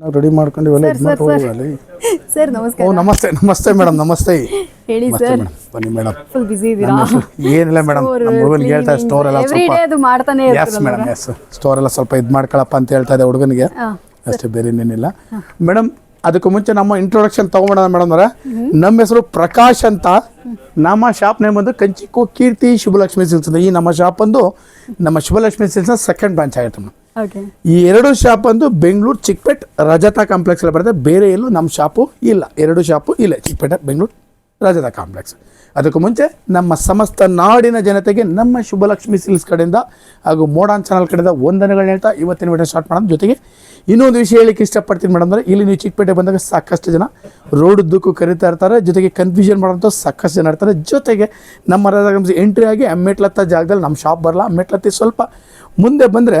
ನಾವು ರೆಡಿ ಮಾಡ್ಕೊಂಡು ಇವೆಲ್ಲ ಇದು ಸರ್, ಸರ್. ಓ ನಮಸ್ಕಾರ. ನಮಸ್ತೆ ನಮಸ್ತೆ ಮೇಡಮ್ ನಮಸ್ತೆ. ಹೇಳಿ ಸರ್. ಬನ್ನಿ ಮೇಡಮ್. ಫುಲ್ ಬಿಸಿ ಇದ್ದೀರಾ ಏನಿಲ್ಲ ಮೇಡಮ್. ನಮ್ಮ ಹುಡುಗನಿಗೆ ಹೇಳ್ತಾ ಸ್ಟೋರ್ ಎಲ್ಲ ಸ್ವಲ್ಪ ಅದು ಮಾಡ್ತಾನೆ ಎಸ್ ಮೇಡಮ್ ಎಸ್ ಸ್ಟೋರ್ ಎಲ್ಲ ಸ್ವಲ್ಪ ಇದು ಮಾಡ್ಕೊಳಪ್ಪ ಅಂತ ಹೇಳ್ತಾ ಇದೆ ಹುಡುಗನಿಗೆ. ಅಷ್ಟೇ ಬೇರೆ ಇನ್ನೇನಿಲ್ಲ. ಮೇಡಮ್ ಅದಕ್ಕೂ ಮುಂಚೆ ನಮ್ಮ ಇಂಟ್ರೊಡಕ್ಷನ್ ತಗೊಂಬೋಣ ಮೇಡಮ್ ಅವರ. ನಮ್ಮ ಹೆಸರು ಪ್ರಕಾಶ್ ಅಂತ. ನಮ್ಮ ಶಾಪ್ ನೇಮ್ ಬಂದು ಕಂಚಿಕೋ ಕೀರ್ತಿ ಶುಭಲಕ್ಷ್ಮಿ ಸಿಲ್ಸ್ ಈ ನಮ್ಮ ಶಾಪ್ ಬಂದು ನಮ್ಮ ಶುಭಲಕ್ಷ್ಮಿ ಸಿಲ್ಸ್ನ ಸೆಕೆಂಡ್ ಬ್ರಾಂಚ್ ಆಗುತ್ತೆ ಈ ಎರಡು ಶಾಪ್ ಬಂದು ಬೆಂಗಳೂರು ಚಿಕ್ಕಪೇಟ್ ರಜತಾ ಕಾಂಪ್ಲೆಕ್ಸ್ ಅಲ್ಲಿ ಬರುತ್ತೆ. ಬೇರೆ ಎಲ್ಲೂ ನಮ್ಮ ಶಾಪು ಇಲ್ಲ. ಎರಡು ಶಾಪು ಇಲ್ಲ ಚಿಕ್ಕಪೇಟೆ ಬೆಂಗಳೂರು ರಜತಾ ಕಾಂಪ್ಲೆಕ್ಸ್ ಅದಕ್ಕೂ ಮುಂಚೆ ನಮ್ಮ ಸಮಸ್ತ ನಾಡಿನ ಜನತೆಗೆ ನಮ್ಮ ಶುಭಲಕ್ಷ್ಮಿ ಸಿಲ್ಸ್ ಕಡೆಯಿಂದ ಹಾಗೂ ಮೋಡಾನ್ ಚಾನಲ್ ಕಡೆಯಿಂದ ವಂದನೆಗಳನ್ನ ಹೇಳ್ತಾ ಇವತ್ತಿನ ವಿಡಿಯೋ ಸ್ಟಾರ್ಟ್ ಮಾಡೋಣ. ಜೊತೆಗೆ ಇನ್ನೊಂದು ವಿಷಯ ಹೇಳಿಕ್ಕೆ ಇಷ್ಟಪಡ್ತೀನಿ ಮೇಡಮ್ ಅಂದರೆ ಇಲ್ಲಿ ನೀವು ಚಿಕ್ಕಪೇಟೆ ಬಂದಾಗ ಸಾಕಷ್ಟು ಜನ ರೋಡ್ ಉದ್ದಕ್ಕೂ ಕರೀತಾ ಇರ್ತಾರೆ. ಜೊತೆಗೆ ಕನ್ಫ್ಯೂಷನ್ ಮಾಡೋಂಥ ಸಾಕಷ್ಟು ಜನ ಇರ್ತಾರೆ. ಜೊತೆಗೆ ನಮ್ಮ ಎಂಟ್ರಿ ಆಗಿ ಮೆಟ್ಲತ್ತ ಜಾಗದಲ್ಲಿ ನಮ್ಮ ಶಾಪ್ ಬರಲ್ಲ ಮೆಟ್ಲತ್ತಿ ಸ್ವಲ್ಪ ಮುಂದೆ ಬಂದರೆ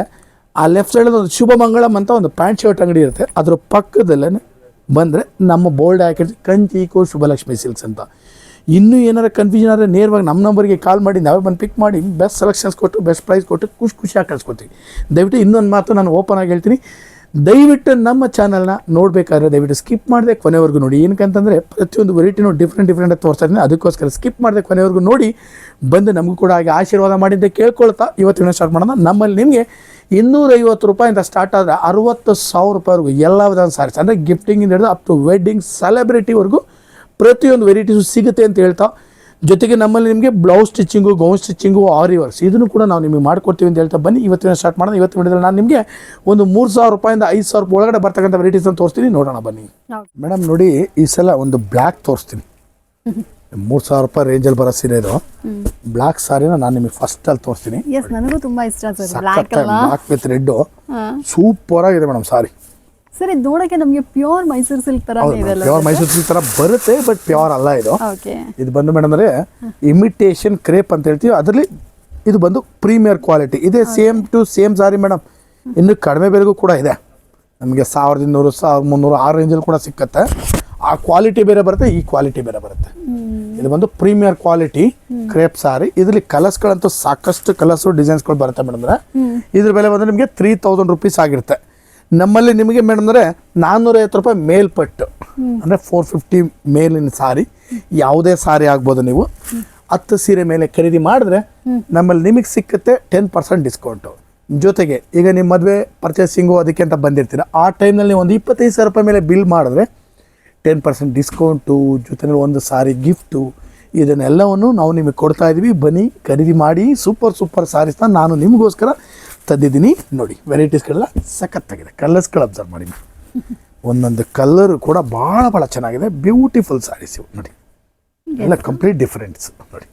ಆ ಲೆಫ್ಟ್ ಸೈಡಲ್ಲಿ ಒಂದು ಶುಭ ಮಂಗಳಂ ಅಂತ ಒಂದು ಪ್ಯಾಂಟ್ ಶರ್ಟ್ ಅಂಗಡಿ ಇರುತ್ತೆ. ಅದ್ರ ಪಕ್ಕದಲ್ಲೇ ಬಂದರೆ ನಮ್ಮ ಬೋಲ್ಡ್ ಹಾಕಿರ್ತೀವಿ, ಕಂಚಿಕೋ ಶುಭಲಕ್ಷ್ಮಿ ಸಿಲ್ಕ್ಸ್ ಅಂತ. ಇನ್ನೂ ಏನಾರ ಕನ್ಫ್ಯೂಷನ್ ಆದರೆ ನೇರವಾಗಿ ನಮ್ಮ ನಂಬರ್ಗೆ ಕಾಲ್ ಮಾಡಿ, ನಾವೇ ಬಂದು ಪಿಕ್ ಮಾಡಿ ಬೆಸ್ಟ್ ಸೆಲೆಕ್ಷನ್ಸ್ ಕೊಟ್ಟು ಬೆಸ್ಟ್ ಪ್ರೈಸ್ ಕೊಟ್ಟು ಖುಷಿ ಖುಷಿಯಾಗಿ ಕಳ್ಸ್ಕೊತೀವಿ. ದಯವಿಟ್ಟು ಇನ್ನೊಂದು ಮಾತು ನಾನು ಓಪನ್ ಆಗಿ ಹೇಳ್ತೀನಿ. ದಯವಿಟ್ಟು ನಮ್ಮ ಚಾನಲ್ನ ನೋಡಬೇಕಾದ್ರೆ ದಯವಿಟ್ಟು ಸ್ಕಿಪ್ ಮಾಡಿದೆ ಕೊನೆವರೆಗೂ ನೋಡಿ. ಏನಕ್ಕಂತಂದರೆ ಪ್ರತಿಯೊಂದು ವೆರೈಟಿನೂ ಡಿಫ್ರೆಂಟ್ ಡಿಫ್ರೆಂಟ್ ತೋರಿಸ್ತಾ ಇದ್ದೀನಿ. ಅದಕ್ಕೋಸ್ಕರ ಸ್ಕಿಪ್ ಮಾಡಿದೆ ಕೊನೆವರೆಗೂ ನೋಡಿ. ಬಂದು ನಮಗೂ ಕೂಡ ಹಾಗೆ ಆಶೀರ್ವಾದ ಮಾಡಿದ್ದೆ ಕೇಳ್ಕೊಳ್ತಾ. ಇವತ್ತಿನ ಸ್ಟಾರ್ಟ್ ಮಾಡೋಣ. ನಮ್ಮಲ್ಲಿ ನಿಮಗೆ ಇನ್ನೂರೈವತ್ತು ರೂಪಾಯಿಂದ ಸ್ಟಾರ್ಟ್ ಆದರೆ ಅರುವತ್ತು ಸಾವಿರ ರೂಪಾಯಿವರೆಗೂ ಎಲ್ಲ ವಿಧಾನ ಸಾರೀಸ್. ಅಂದರೆ ಗಿಫ್ಟಿಂಗಿಂದ ಹಿಡಿದು ಅಪ್ ಟು ವೆಡ್ಡಿಂಗ್ ಸೆಲೆಬ್ರಿಟಿವರೆಗೂ ಪ್ರತಿಯೊಂದು ವೆರೈಟೀಸು ಸಿಗುತ್ತೆ ಅಂತ ಹೇಳ್ತಾ ಜೊತೆಗೆ ನಮ್ಮಲ್ಲಿ ನಿಮಗೆ blouse stitching gown stitching aari works ಇದನ್ನು ಕೂಡ ನಾವು ನಿಮಗೆ ಮಾಡ್ಕೊಡ್ತೀವಿ ಅಂತ ಹೇಳ್ತಾ ಬನ್ನಿ. ಇವತ್ತಿನ ಸ್ಟಾರ್ಟ್ ಮಾಡೋಣ. ಇವತ್ತು ಮಾಡಿದ್ರೆ ನಾನು ನಿಮಗೆ ಒಂದು ಮೂರು ಸಾವಿರ ರೂಪಾಯಿಂದ ಐದು ಸಾವಿರ ರೂಪಾಯಿ ಒಳಗಡೆ ಬರ್ತಕ್ಕಂಥ ವೆರೈಟೀಸ್ ಅಂತ ತೋರಿಸ್ತೀನಿ. ನೋಡೋಣ ಬನ್ನಿ. ಮೇಡಮ್ ನೋಡಿ ಈ ಸಲ ಒಂದು ಬ್ಲ್ಯಾಕ್ ತೋರಿಸ್ತೀನಿ. ಮೂರು ಸಾವಿರ ರೂಪಾಯಿ ರೇಂಜಲ್ಲಿ ಬರೋ ಸೀರೆ ಇದು. ಬ್ಲ್ಯಾಕ್ ಸಾರಿನ ನಾನು ನಿಮಗೆ ಫಸ್ಟ್ ಅಲ್ಲಿ ತೋರಿಸ್ತೀನಿ. ಎಸ್ ನನಗೂ ತುಂಬಾ ಇಷ್ಟ sir. Black with red super ಆಗಿದೆ ಮೇಡಮ್ ಸಾರಿ. ಸರ್ ಇದು ನೋಡಕ್ಕೆ ನಮಗೆ ಪ್ಯೂರ್ ಮೈಸೂರ್ ಸಿಲ್ಕ್ ತರ ಹೌದು ಇದೆಲ್ಲ ಪ್ಯೂರ್ ಮೈಸೂರ್ ಸಿಲ್ಕ್ ತರ ಬರುತ್ತೆ ಬಟ್ ಪ್ಯೂರ್ ಅಲ್ಲ ಇದು. ಓಕೆ ಇದು ಬಂದು ಮೇಡಮ್ ಅಂದ್ರೆ ಇಮಿಟೇಷನ್ ಕ್ರೇಪ್ ಅಂತ ಹೇಳ್ತೀವಿ. ಅದರಲ್ಲಿ ಇದು ಬಂದು ಪ್ರೀಮಿಯರ್ ಕ್ವಾಲಿಟಿ ಇದೇ same to same sari madam ಇನ್ನು ಕಡಿಮೆ ಬೆಲೆಗೂ ಕೂಡ ಇದೆ. ನಮಗೆ ಸಾವಿರದ ಇನ್ನೂರು ಸಾವಿರದ ಮುನ್ನೂರು ಆರು ರೇಂಜಲ್ಲಿ ಕೂಡ ಸಿಕ್ಕತ್ತೆ. ಆ ಕ್ವಾಲಿಟಿ ಬೇರೆ ಬರುತ್ತೆ ಈ ಕ್ವಾಲಿಟಿ ಬೇರೆ ಬರುತ್ತೆ. ಇದು ಬಂದು ಪ್ರೀಮಿಯರ್ ಕ್ವಾಲಿಟಿ ಕ್ರೇಪ್ ಸಾರಿ ಇದರಲ್ಲಿ ಕಲರ್ಸ್ಗಳಂತೂ ಸಾಕಷ್ಟು ಕಲರ್ಸು ಡಿಸೈನ್ಸ್ಗಳು ಬರುತ್ತೆ ಮೇಡಮ್ ಅಂದರೆ. ಇದ್ರ ಬೆಲೆ ಬಂದು ನಿಮಗೆ ತ್ರೀ ತೌಸಂಡ್ ರುಪೀಸ್ ಆಗಿರುತ್ತೆ. ನಮ್ಮಲ್ಲಿ ನಿಮಗೆ ಮೇಡಮ್ ಅಂದರೆ ನಾನ್ನೂರೈವತ್ತು ರೂಪಾಯಿ ಮೇಲ್ಪಟ್ಟು. ಅಂದರೆ ಫೋರ್ ಫಿಫ್ಟಿ ಮೇಲಿನ ಸಾರಿ. ಯಾವುದೇ ಸಾರಿ ಆಗ್ಬೋದು ನೀವು. ಹತ್ತು ಸೀರೆ ಮೇಲೆ ಖರೀದಿ ಮಾಡಿದ್ರೆ ನಮ್ಮಲ್ಲಿ ನಿಮಗೆ ಸಿಕ್ಕುತ್ತೆ ಟೆನ್ ಪರ್ಸೆಂಟ್ ಡಿಸ್ಕೌಂಟು ಜೊತೆಗೆ ಈಗ ನಿಮ್ಮ ಮದುವೆ ಪರ್ಚೇಸಿಂಗು ಅದಕ್ಕೆ ಅಂತ ಬಂದಿರ್ತೀರ. ಆ ಟೈಮ್ನಲ್ಲಿ ಒಂದು ಇಪ್ಪತ್ತೈದು ಸಾವಿರ ರೂಪಾಯಿ ಮೇಲೆ ಬಿಲ್ ಮಾಡಿದ್ರೆ ಟೆನ್ ಪರ್ಸೆಂಟ್ ಡಿಸ್ಕೌಂಟು ಜೊತೆಗೆ ಒಂದು ಸಾರಿ ಗಿಫ್ಟು ಇದನ್ನೆಲ್ಲವನ್ನು ನಾವು ನಿಮಗೆ ಕೊಡ್ತಾ ಇದ್ದೀವಿ ಬನ್ನಿ ಖರೀದಿ ಮಾಡಿ ಸೂಪರ್ ಸೂಪರ್ ಸಾರೀಸ್ನ ನಾನು ನಿಮಗೋಸ್ಕರ ತಂದಿದ್ದೀನಿ. ನೋಡಿ ವೆರೈಟೀಸ್ಗಳೆಲ್ಲ ಸಖತ್ತಾಗಿದೆ. ಕಲರ್ಸ್ಗಳು ಅಬ್ಸರ್ವ್ ಮಾಡಿ. ಒಂದೊಂದು ಕಲರ್ ಕೂಡ ಭಾಳ ಭಾಳ ಚೆನ್ನಾಗಿದೆ. ಬ್ಯೂಟಿಫುಲ್ ಸ್ಯಾರೀಸ್ ಇವು. ನೋಡಿ. ಎಲ್ಲ ಕಂಪ್ಲೀಟ್ ಡಿಫ್ರೆಂಟ್ಸ್ ನೋಡಿ.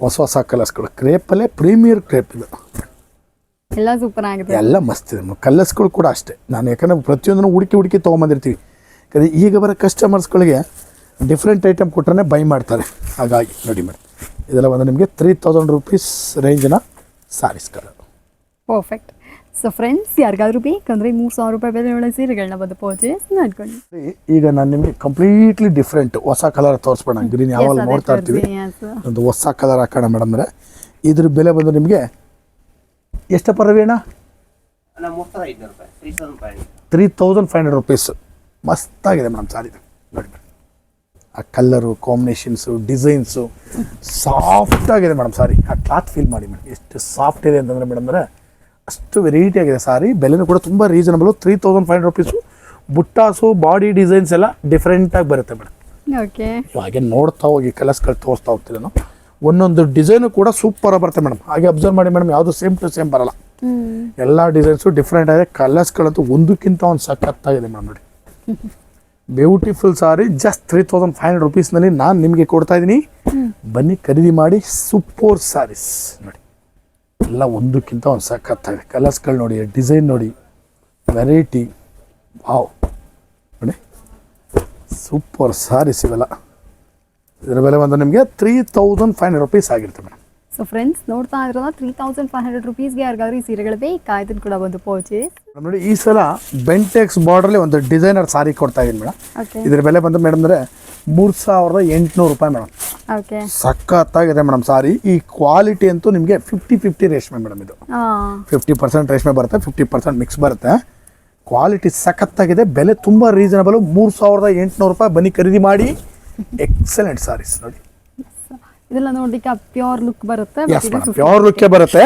ಹೊಸ ಹೊಸ ಕಲರ್ಸ್ಗಳು ಕ್ರೇಪಲ್ಲೇ ಪ್ರೀಮಿಯರ್ ಕ್ರೇಪ್ ಇದು. ಎಲ್ಲ ಸೂಪರ್ ಆಗಿದೆ. ಎಲ್ಲ ಮಸ್ತ್ ಇದೆ. ಕಲರ್ಸ್ಗಳು ಕೂಡ ಅಷ್ಟೇ. ನಾನು ಯಾಕಂದರೆ ಪ್ರತಿಯೊಂದನ್ನು ಹುಡುಕಿ ಹುಡುಕಿ ತೊಗೊಂಬಂದಿರ್ತೀವಿ. ಯಾಕಂದರೆ ಈಗ ಬರೋ ಕಸ್ಟಮರ್ಸ್ಗಳಿಗೆ ಡಿಫ್ರೆಂಟ್ ಐಟಮ್ ಕೊಟ್ಟರೆ ಬೈ ಮಾಡ್ತಾರೆ. ಹಾಗಾಗಿ ನೋಡಿ ಮೇಡಮ್ ಇದೆಲ್ಲ ಬಂದು ನಿಮಗೆ ತ್ರೀ ತೌಸಂಡ್ ರುಪೀಸ್ ರೇಂಜಿನ ಸಾರೀಸ್ಗಳು ಪರ್ಫೆಕ್ಟ್ ಸೊ ಫ್ರೆಂಡ್ಸ್ ಯಾರಿಗಾದ್ರೂ ಬೇಕಂದ್ರೆ ಮೂರು ಸಾವಿರ ರೂಪಾಯಿ ಬೆಲೆ ಒಳ್ಳೆ ಸೀರೆಗಳನ್ನ ಬಂದು ಪರ್ಚೇಸ್ ಮಾಡ್ಕೊಳ್ಳಿ. ಈಗ ನಾನು ನಿಮಗೆ ಕಂಪ್ಲೀಟ್ಲಿ ಡಿಫ್ರೆಂಟ್ ಹೊಸ ಕಲರ್ ತೋರಿಸ್ಬೋಣ ಗ್ರೀನ್ ಯಾವಾಗ ಅದೇ ನೋಡ್ತಾ ಇರ್ತೀವಿ. ಒಂದು ಹೊಸ ಕಲರ್ ಹಾಕೋಣ ಮೇಡಮ್ ಅಂದರೆ ಇದ್ರ ಬೆಲೆ ಬಂದು ನಿಮಗೆ ಎಷ್ಟು ರೂಪಾಯಿ three thousand five hundred rupees ಮಸ್ತಾಗಿದೆ madam sari ನೋಡಿ ಆ ಕಲ್ಲರು ಕಾಂಬಿನೇಷನ್ಸು ಡಿಸೈನ್ಸು ಸಾಫ್ಟ್ ಆಗಿದೆ ಮೇಡಮ್ ಸಾರಿ ಆ ಕ್ಲಾತ್ ಫೀಲ್ ಮಾಡಿ ಮೇಡಮ್ ಎಷ್ಟು ಸಾಫ್ಟ್ ಇದೆ ಅಂತಂದರೆ ಮೇಡಮ್ ಅಂದರೆ ಅಷ್ಟು ವೆರೈಟಿ ಆಗಿದೆ ಸಾರಿ ಬೆಲೆನೂ ಕೂಡ ತುಂಬ reasonable three thousand five hundred rupees buttas body designs ಎಲ್ಲ ಡಿಫ್ರೆಂಟಾಗಿ ಬರುತ್ತೆ ಮೇಡಮ್ ಓಕೆ ಹಾಗೆ ನೋಡ್ತಾ ಹೋಗಿ ಕಲರ್ಸ್ಗಳು ತೋರಿಸ್ತಾ ಹೋಗ್ತೀನಿ ನಾನು. ಒಂದೊಂದು ಡಿಸೈನು ಕೂಡ ಸೂಪರಾಗಿ ಬರುತ್ತೆ ಮೇಡಮ್ ಹಾಗೆ ಅಬ್ಸರ್ವ್ ಮಾಡಿ ಮೇಡಮ್ ಯಾವುದು ಸೇಮ್ ಟು ಸೇಮ್ ಬರಲ್ಲ. ಎಲ್ಲ ಡಿಸೈನ್ಸು ಡಿಫ್ರೆಂಟ್ ಆಗಿದೆ. ಕಲರ್ಸ್ಗಳಂತೂ ಒಂದಕ್ಕಿಂತ ಒಂದು ಸಖತ್ತಾಗಿದೆ ಮೇಡಮ್ ನೋಡಿ. Beautiful sari just three thousand five hundred ರುಪೀಸ್ನಲ್ಲಿ ನಾನು ನಿಮಗೆ ಕೊಡ್ತಾ ಇದ್ದೀನಿ. ಬನ್ನಿ ಖರೀದಿ ಮಾಡಿ ಸೂಪರ್ ಸಾರೀಸ್ ನೋಡಿ. ಎಲ್ಲ ಒಂದಕ್ಕಿಂತ ಒಂದು ಸಖತ್ತಾಗಿದೆ ಕಲರ್ಸ್ಗಳು ನೋಡಿ ಡಿಸೈನ್ ನೋಡಿ ವೆರೈಟಿ. ವಾವ್. ನೋಡಿ. ಸೂಪರ್ ಸಾರಿ ಸಿಗಲ್ಲ ಇದರ ಬೆಲೆ ಬಂದು ನಿಮಗೆ three thousand five hundred rupees ಆಗಿರುತ್ತೆ ಮೇಡಮ್. ಸೊ ಫ್ರೆಂಡ್ಸ್ ನೋಡ್ತಾ ಇದ್ರಲ್ಲ ತ್ರೀ ತೌಸಂಡ್ ಫೈವ್ ಹಂಡ್ರೆಡ್ ರುಪೀಸ್ಗೆ ಯಾರಿಗಾದ್ರೂ ಈ ಸೀರೆಗಳು ಬೇಕಾ? ಇದನ್ನು ಕೂಡ ಬಂದು ಪರ್ಚೇಸ್ ಮೇಡಮ್ ನೋಡಿ ಈ ಸಲ ಬೆಂಟೆಕ್ಸ್ ಬಾರ್ಡ್ರಲ್ಲಿ ಒಂದು ಡಿಸೈನರ್ ಸಾರಿ ಕೊಡ್ತಾ ಇದ್ದೀನಿ ಮೇಡಮ್. ಇದ್ರ ಬೆಲೆ ಬಂದು ಮೇಡಮ್ ಅಂದರೆ ಮೂರು ಸಾವಿರದ ಎಂಟುನೂರು ರೂಪಾಯಿ ಮೇಡಮ್. ಓಕೆ. ಸಖತ್ತಾಗಿದೆ ಮೇಡಮ್ ಸಾರಿ. ಈ ಕ್ವಾಲಿಟಿ ಅಂತೂ ನಿಮಗೆ ಫಿಫ್ಟಿ ಫಿಫ್ಟಿ ರೇಷ್ಮೆ ಮೇಡಮ್ ಇದು. ಫಿಫ್ಟಿ ಪರ್ಸೆಂಟ್ ರೇಷ್ಮೆ ಬರುತ್ತೆ ಫಿಫ್ಟಿ ಪರ್ಸೆಂಟ್ ಮಿಕ್ಸ್ ಬರುತ್ತೆ. ಕ್ವಾಲಿಟಿ ಸಖತ್ತಾಗಿದೆ ಬೆಲೆ ತುಂಬ ರೀಸನಬಲ್ ಮೂರು ಸಾವಿರದ ಎಂಟುನೂರು ರೂಪಾಯಿ ಬನ್ನಿ ಖರೀದಿ ಮಾಡಿ. ಎಕ್ಸಲೆಂಟ್ ಸಾರೀಸ್ ನೋಡಿ. ಇದೆಲ್ಲ ನೋಡ್ಲಿಕ್ಕೆ ಪ್ಯೂರ್ ಲುಕ್ ಬರುತ್ತೆ ಎಸ್ ಮೇಡಮ್ ಪ್ಯೂರ್ ಲುಕ್ಕೇ ಬರುತ್ತೆ.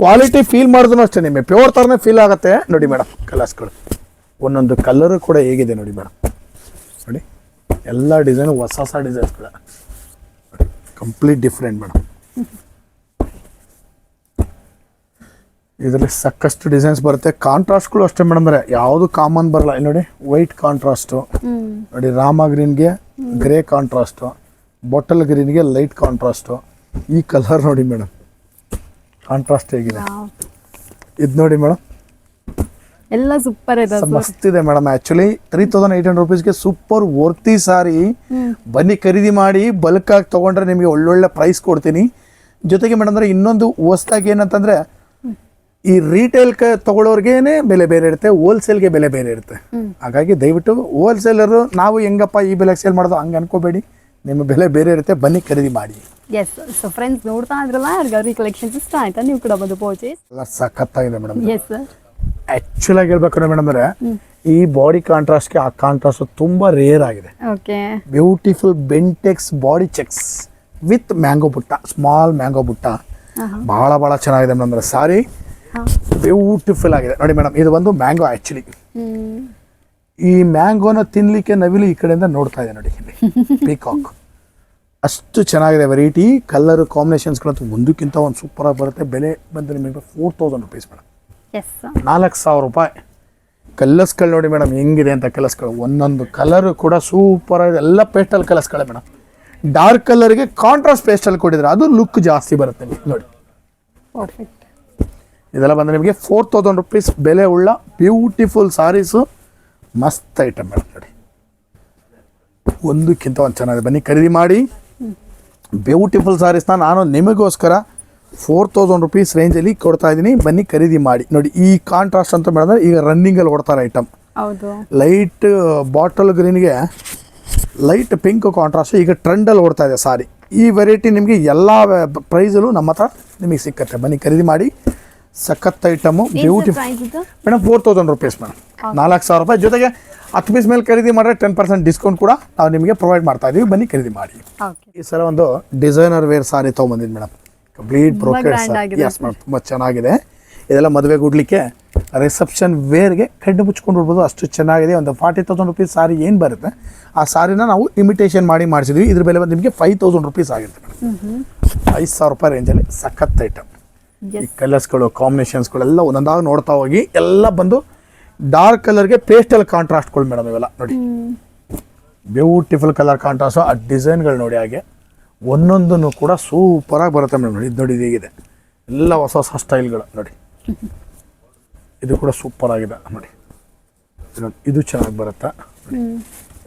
ಕ್ವಾಲಿಟಿ ಫೀಲ್ ಮಾಡಿದ್ರು ಅಷ್ಟೇ ನಿಮಗೆ. ಪ್ಯೂರ್ ಥರನೇ ಫೀಲ್ ಆಗುತ್ತೆ. ನೋಡಿ ಮೇಡಮ್ ಕಲರ್ಸ್ಗಳು ಒಂದೊಂದು ಕಲರು ಕೂಡ ಹೇಗಿದೆ ನೋಡಿ ಮೇಡಮ್ ನೋಡಿ. ಎಲ್ಲ ಡಿಸೈನು ಹೊಸ ಹೊಸ ಡಿಸೈನ್ಸ್ಗಳು ಕಂಪ್ಲೀಟ್ ಡಿಫ್ರೆಂಟ್ ಮೇಡಮ್ ಇದರಲ್ಲಿ ಸಾಕಷ್ಟು ಡಿಸೈನ್ಸ್ ಬರುತ್ತೆ. ಕಾಂಟ್ರಾಸ್ಟ್ಗಳು ಅಷ್ಟೇ ಮೇಡಮ್ ಅಂದರೆ ಯಾವುದು ಕಾಮನ್ ಬರಲ್ಲ. ಇಲ್ಲಿ ನೋಡಿ ವೈಟ್ ಕಾಂಟ್ರಾಸ್ಟು. ನೋಡಿ ರಾಮ ಗ್ರೀನ್ಗೆ ಗ್ರೇ ಕಾಂಟ್ರಾಸ್ಟು. ಬಾಟಲ್ ಗ್ರೀನ್ಗೆ ಲೈಟ್ ಕಾಂಟ್ರಾಸ್ಟು. ಈ ಕಲರ್ ನೋಡಿ ಮೇಡಮ್ ಕಾಂಟ್ರಾಸ್ಟ್ ಹೇಗಿದೆ. ಇದು ನೋಡಿ ಮೇಡಮ್ ಎಲ್ಲ ಸೂಪರ್ ಇದೆ ಮಸ್ತ್ ಇದೆ madam actually three thousand eight hundred ರುಪೀಸ್ಗೆ super worthy sari ಬನ್ನಿ ಖರೀದಿ ಮಾಡಿ ಬಲ್ಕ್ ಆಗಿ ತಗೊಂಡ್ರೆ ನಿಮಗೆ ಒಳ್ಳೊಳ್ಳೆ ಪ್ರೈಸ್ ಕೊಡ್ತೀನಿ. ಜೊತೆಗೆ ಮೇಡಮ್ ಅಂದ್ರೆ ಇನ್ನೊಂದು ಹೊಸ್ದಾಗಿ ಏನಂತಂದ್ರೆ ಈ ರೀಟೇಲ್ ಕ ತಗೊಳ್ಳೋರ್ಗೇನೆ ಬೆಲೆ ಬೇರೆ ಇರುತ್ತೆ ಹೋಲ್ಸೇಲ್ಗೆ ಬೆಲೆ ಬೇರೆ ಇರುತ್ತೆ. ಹಾಗಾಗಿ ದಯವಿಟ್ಟು ಹೋಲ್ಸೇಲರು ನಾವು ಹೆಂಗಪ್ಪ ಈ ಬೆಲೆಗೆ ಸೇಲ್ ಮಾಡೋದು ಹಂಗೆ ಅನ್ಕೋಬೇಡಿ. ನಿಮ್ಮ ಬೆಲೆ ಬೇರೆ ಇರುತ್ತೆ ಬನ್ನಿ ಖರೀದಿ ಮಾಡಿ. ಎಸ್ ಸೊ ಫ್ರೆಂಡ್ಸ್ ನೋಡ್ತಾ ಇದ್ರಲ್ಲ ಗೌರಿ ಕಲೆಕ್ಷನ್ಸ್ ಇಷ್ಟ ಆಯ್ತಾ? ನೀವು ಕೂಡ ಬಂದು ಪರ್ಚೇಸ್ ಎಲ್ಲ ಸಖತ್ತಾಗಿದೆ ಮೇಡಮ್ ಎಸ್ ಸರ್ ಆ್ಯಕ್ಚುಲ್ ಆಗಿ ಹೇಳ್ಬೇಕಂದ್ರೆ ಮೇಡಮ್ ಅಂದರೆ ಈ ಬಾಡಿ ಕಾಂಟ್ರಾಸ್ಟ್ಗೆ ಆ ಕಾಂಟ್ರಾಸ್ಟ್ ತುಂಬ ರೇರ್ ಆಗಿದೆ. Okay beautiful Bentex body checks with mango butta small mango butta ಬಹಳ ಬಹಳ ಚೆನ್ನಾಗಿದೆ ಮೇಡಮ್ ಅಂದ್ರೆ ಸಾರಿ. ಬ್ಯೂಟಿಫುಲ್ ಆಗಿದೆ. ನೋಡಿ ಮೇಡಮ್ ಇದು ಒಂದು ಮ್ಯಾಂಗೋ ಆಕ್ಚುಲಿ ಈ ಮ್ಯಾಂಗೋನ ತಿನ್ಲಿಕ್ಕೆ ನವಿಲು ಈ ಕಡೆಯಿಂದ ನೋಡ್ತಾ ಇದೆ ನೋಡಿ ಇಲ್ಲಿ. ಪೀಕಾಕ್ ಅಷ್ಟು ಚೆನ್ನಾಗಿದೆ ವೆರೈಟಿ ಕಲರ್ ಕಾಂಬಿನೇಷನ್ಸ್ಗಳಂತೂ ಒಂದಕ್ಕಿಂತ ಒಂದು ಸೂಪರಾಗಿ ಬರುತ್ತೆ. ಬೆಲೆ ಬಂದು ನಿಮಗೆ four thousand rupees madam yes ನಾಲ್ಕು ಸಾವಿರ ರೂಪಾಯಿ. ಕಲರ್ಸ್ಗಳು ನೋಡಿ ಮೇಡಮ್ ಹೆಂಗಿದೆ ಅಂತ ಕಲರ್ಸ್ಗಳು. ಒಂದೊಂದು ಕಲರು ಕೂಡ ಸೂಪರ್ ಆಗಿದೆ. ಎಲ್ಲ ಪೇಸ್ಟಲ್ ಕಲರ್ಸ್ಗಳೇ ಮೇಡಮ್. ಡಾರ್ಕ್ ಕಲರ್ಗೆ ಕಾಂಟ್ರಾಸ್ಟ್ ಪೇಸ್ಟಲ್ ಕೊಟ್ಟಿದ್ರೆ ಅದು ಲುಕ್ ಜಾಸ್ತಿ ಬರುತ್ತೆ ನೋಡಿ. ಇದೆಲ್ಲ ಬಂದರೆ ನಿಮಗೆ ಫೋರ್ ತೌಸಂಡ್ ರುಪೀಸ್ ಬೆಲೆ ಉಳ್ಳ ಬ್ಯೂಟಿಫುಲ್ ಸಾರೀಸು ಮಸ್ತ್ ಐಟಮ್ ಮೇಡಮ್ ನೋಡಿ. ಒಂದಕ್ಕಿಂತ ಒಂದು ಚೆನ್ನಾಗಿದೆ. ಬನ್ನಿ ಖರೀದಿ ಮಾಡಿ. ಬ್ಯೂಟಿಫುಲ್ ಸಾರೀಸ್ನ ನಾನು ನಿಮಗೋಸ್ಕರ ಫೋರ್ ತೌಸಂಡ್ ರುಪೀಸ್ ರೇಂಜಲ್ಲಿ ಕೊಡ್ತಾ ಇದ್ದೀನಿ. ಬನ್ನಿ ಖರೀದಿ ಮಾಡಿ. ನೋಡಿ ಈ ಕಾಂಟ್ರಾಸ್ಟ್ ಅಂತ ಮಾಡಿದ್ರೆ ಈಗ ರನ್ನಿಂಗಲ್ಲಿ ಓಡ್ತಾರೆ ಐಟಮ್ ಲೈಟ್ ಬಾಟಲ್ ಗ್ರೀನ್ಗೆ ಲೈಟ್ ಪಿಂಕ್ ಕಾಂಟ್ರಾಸ್ಟ್ ಈಗ ಟ್ರೆಂಡಲ್ಲಿ ಓಡ್ತಾ ಇದೆ ಸಾರಿ. ಈ ವೆರೈಟಿ ನಿಮಗೆ ಎಲ್ಲ ಪ್ರೈಸಲ್ಲೂ ನಮ್ಮ ಹತ್ರ ನಿಮಗೆ ಸಿಕ್ಕತ್ತೆ. ಬನ್ನಿ ಖರೀದಿ ಮಾಡಿ. ಸಖತ್ item beautiful madam four thousand rupees madam ನಾಲ್ಕು ಸಾವಿರ ರೂಪಾಯಿ. ಜೊತೆಗೆ ಹತ್ತು ಪೀಸ್ ಮೇಲೆ ಖರೀದಿ ಮಾಡಿದ್ರೆ ಟೆನ್ ಪರ್ಸೆಂಟ್ ಡಿಸ್ಕೌಂಟ್ ಕೂಡ ನಾವು ನಿಮಗೆ ಪ್ರೊವೈಡ್ ಮಾಡ್ತಾ ಇದ್ದೀವಿ ಬನ್ನಿ ಖರೀದಿ ಮಾಡಿ. ಈ ಸಲ ಒಂದು designer wear sari ತೊಗೊಂಬಂದಿದ್ದು madam complete grand yes madam ತುಂಬ ಚೆನ್ನಾಗಿದೆ. ಇದೆಲ್ಲ ಮದುವೆ ಉಡ್ಲಿಕ್ಕೆ ರಿಸೆಪ್ಷನ್ ವೇರ್ಗೆ ಕಣ್ಣು ಮುಚ್ಕೊಂಡು ಉಡ್ಬೋದು ಅಷ್ಟು ಚೆನ್ನಾಗಿದೆ. ಒಂದು ಫಾರ್ಟಿ ತೌಸಂಡ್ ರುಪೀಸ್ ಸಾರಿ ಏನು ಬರುತ್ತೆ ಆ ಸಾರಿನ ನಾವು ಇಮಿಟೇಷನ್ ಮಾಡಿ ಮಾಡಿಸಿದ್ವಿ. ಇದ್ರ ಬೆಲೆ ಬಂದು ನಿಮಗೆ ಫೈವ್ ತೌಸಂಡ್ ರುಪೀಸ್ ಆಗಿರುತ್ತೆ ಮೇಡಮ್. ಐದು ಸಾವಿರ ರೂಪಾಯಿ ರೇಂಜಲ್ಲಿ ಸಖತ್ ಐಟಮ್ ಈ ಕಲರ್ಸ್ಗಳು ಕಾಂಬಿನೇಷನ್ಸ್ಗಳೆಲ್ಲ ಒಂದೊಂದಾಗಿ ನೋಡ್ತಾ ಹೋಗಿ ಎಲ್ಲ ಬಂದು ಡಾರ್ಕ್ ಕಲರ್ಗೆ ಪೇಸ್ಟಲ್ ಕಾಂಟ್ರಾಸ್ಟ್ಗಳು ಮೇಡಮ್ ಇವೆಲ್ಲ ನೋಡಿ. ಬ್ಯೂಟಿಫುಲ್ ಕಲರ್ ಕಾಂಟ್ರಾಸ್ಟು ಆ ಡಿಸೈನ್ಗಳು ನೋಡಿ ಹಾಗೆ. ಒಂದೊಂದನ್ನು ಕೂಡ ಸೂಪರಾಗಿ ಬರುತ್ತೆ ಮೇಡಮ್. ನೋಡಿ ಇದು ನೋಡಿ ಹೇಗಿದೆ. ಎಲ್ಲ ಹೊಸ ಹೊಸ ಸ್ಟೈಲ್ಗಳು ನೋಡಿ. ಇದು ಕೂಡ ಸೂಪರ್ ಆಗಿದೆ ನೋಡಿ. ಇದು- ಚೆನ್ನಾಗಿ ಬರುತ್ತೆ?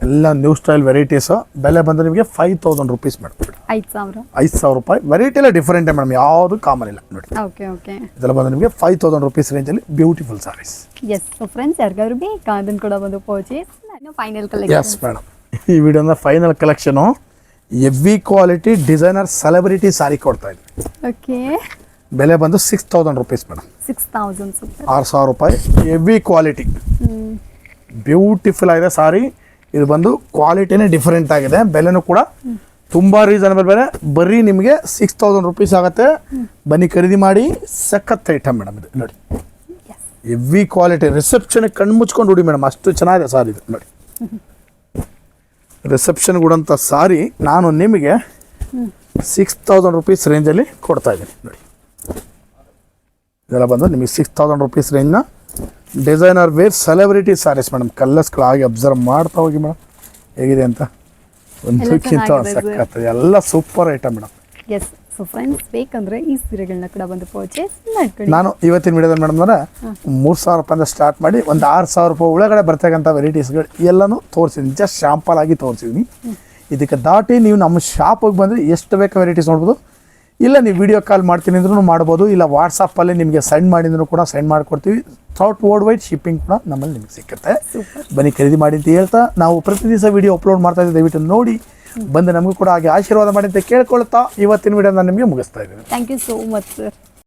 ಎಲ್ಲ ನ್ಯೂ ಸ್ಟೈಲ್ ವೆರೈಟೀಸು ಬೆಲೆ ಬಂದು ನಿಮಗೆ ಫೈವ್ ತೌಸಂಡ್ ರುಪೀಸ್ ಮೇಡಮ್. ಐದು ಸಾವಿರ? ಐದು ಸಾವಿರ ರೂಪಾಯಿ. ವೆರೈಟಿ ಎಲ್ಲ ಡಿಫ್ರೆಂಟೇ ಮೇಡಮ್ ಯಾವುದು ಕಾಮನ್ ಇಲ್ಲ ನೋಡಿ. ಓಕೆ ಓಕೆ ಇದೆಲ್ಲ ಬಂದು ನಿಮಗೆ ಫೈವ್ ತೌಸಂಡ್ ರುಪೀಸ್ ರೇಂಜಲ್ಲಿ beautiful saris yes so friends ಯಾರಿಗಾದ್ರು ಬೇಕಾ? ಅದನ್ನು ಕೂಡ ಬಂದು purchase final yes collection madam ಈ ವಿಡಿಯೋನ final collection heavy quality designer celebrity sari ಕೊಡ್ತಾ ಇದ್ವಿ ಓಕೆ. ಬೆಲೆ ಬಂದು six thousand rupees madam six thousand ಆರು ಸಾವಿರ ರೂಪಾಯಿ. ಎವಿ ಕ್ವಾಲಿಟಿ. ಬ್ಯೂಟಿಫುಲ್ ಆಗಿದೆ ಸಾರಿ. ಇದು ಬಂದು ಕ್ವಾಲಿಟಿನೇ ಡಿಫರೆಂಟ್ ಆಗಿದೆ. ಬೆಲೆನೂ ಕೂಡ ತುಂಬ ರೀಸನಬಲ್ ಬೆಲೆ. ಬರೀ ನಿಮಗೆ ಸಿಕ್ಸ್ ತೌಸಂಡ್ ರುಪೀಸ್ ಆಗುತ್ತೆ. ಬನ್ನಿ ಖರೀದಿ ಮಾಡಿ. ಸಖತ್ ಐಟಮ್ ಮೇಡಮ್ ಇದು. ನೋಡಿ. Heavy quality. ರಿಸೆಪ್ಷನ್ ಕಣ್ಣು ಮುಚ್ಕೊಂಡು ಹುಡಿ ಮೇಡಮ್ ಅಷ್ಟು ಚೆನ್ನಾಗಿದೆ ಸಾರಿ ಇದು. ನೋಡಿ. ರಿಸೆಪ್ಷನ್ ಕೊಡೋಂಥ ಸಾರಿ ನಾನು ನಿಮಗೆ ಸಿಕ್ಸ್ ತೌಸಂಡ್ ರುಪೀಸ್ ರೇಂಜಲ್ಲಿ ಕೊಡ್ತಾ ಇದ್ದೀನಿ. ನೋಡಿ. ಇದೆಲ್ಲ ಬಂದು ನಿಮಗೆ six thousand rupees ರೇಂಜ್ನ designer wear celebrity saris madam ಕಲ್ಲರ್ಸ್ಗಳಾಗಿ observe ಮಾಡ್ತಾ ಹೋಗಿ ಮೇಡಮ್ ಹೇಗಿದೆ ಅಂತ? ಒಂದು ಸಕ್ಕತ್ತೆ ಎಲ್ಲ super item madam so friends ಬೇಕಂದ್ರೆ ಈ ಸೀರೆಗಳನ್ನ ಕೂಡ ಬಂದು ಪರ್ಚೇಸ್ ಮಾಡ್ಕೊಳ್ಳಿ. ನಾನು ಇವತ್ತಿನ ವಿಡಿಯೋದಲ್ಲಿ ಮೇಡಮ್ ಅಂದ್ರೆ ಮೂರು ಸಾವಿರ ರೂಪಾಯಿಂದ ಸ್ಟಾರ್ಟ್ ಮಾಡಿ ಒಂದು ಆರು ಸಾವಿರ ರೂಪಾಯಿ ಒಳಗಡೆ ಬರ್ತಕ್ಕಂಥ ವೆರೈಟೀಸ್ಗಳು ಎಲ್ಲನೂ ತೋರಿಸಿದ್ದೀನಿ ಜಸ್ಟ್ ಶಾಂಪಲ್ ಆಗಿ ತೋರಿಸಿದ್ದೀನಿ ಇದಕ್ಕೆ ದಾಟಿ ನೀವು ನಮ್ಮ ಶಾಪಿಗೆ ಬಂದರೆ ಎಷ್ಟು ಬೇಕು ವೆರೈಟೀಸ್ ನೋಡ್ಬೋದು. ಇಲ್ಲ ನೀವು ವಿಡಿಯೋ ಕಾಲ್ ಮಾಡ್ತೀನಿ ಅಂದ್ರೂ ಮಾಡ್ಬೋದು ಇಲ್ಲ ವಾಟ್ಸಪ್ಪಲ್ಲಿ ನಿಮಗೆ ಸೆಂಡ್ ಮಾಡಿದ್ರು ಕೂಡ ಸೆಂಡ್ ಮಾಡಿಕೊಡ್ತೀವಿ. ಥೌಟ್ ವರ್ಲ್ಡ್ ವೈಡ್ ಶಿಪ್ಪಿಂಗ್ ಕೂಡ ನಮ್ಮಲ್ಲಿ ನಿಮ್ಗೆ ಸಿಕ್ಕುತ್ತೆ. ಬನ್ನಿ ಖರೀದಿ ಮಾಡಿ ಅಂತ ಹೇಳ್ತಾ ನಾವು ಪ್ರತಿ ದಿವಸ ವಿಡಿಯೋ ಅಪ್ಲೋಡ್ ಮಾಡ್ತಾ ಇದ್ದೀವಿ. ದಯವಿಟ್ಟು ನೋಡಿ. ಬಂದು ನಮಗೂ ಕೂಡ ಹಾಗೆ ಆಶೀರ್ವಾದ ಮಾಡಿ ಅಂತ ಕೇಳ್ಕೊಳ್ತಾ ಇವತ್ತಿನ ವಿಡಿಯೋ ನಾನು ನಿಮಗೆ ಮುಗಿಸ್ತಾ ಇದ್ದೀನಿ. Thank you so much sir